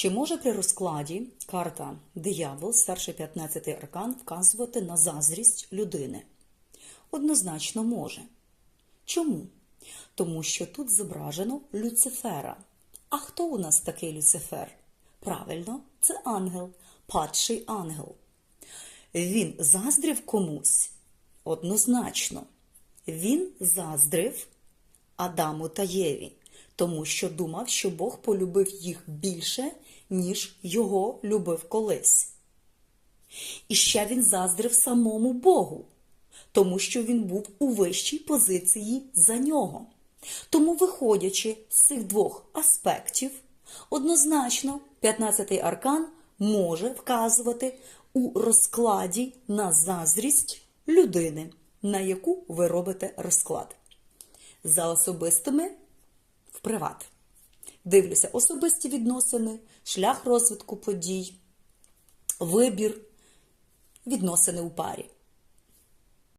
Чи може при розкладі карта диявол, старший 15 аркан, вказувати на заздрість людини? Однозначно може. Чому? Тому що тут зображено Люцифера. А хто у нас такий Люцифер? Правильно, це ангел, падший ангел. Він заздрив комусь? Однозначно. Він заздрив Адаму та Єві, тому що думав, що Бог полюбив їх більше, ніж його любив колись. І ще він заздрив самому Богу, тому що він був у вищій позиції за нього. Тому, виходячи з цих двох аспектів, однозначно 15-й аркан може вказувати у розкладі на заздрість людини, на яку ви робите розклад. За особистими приват. Дивлюся особисті відносини, шлях розвитку подій, вибір, відносини у парі.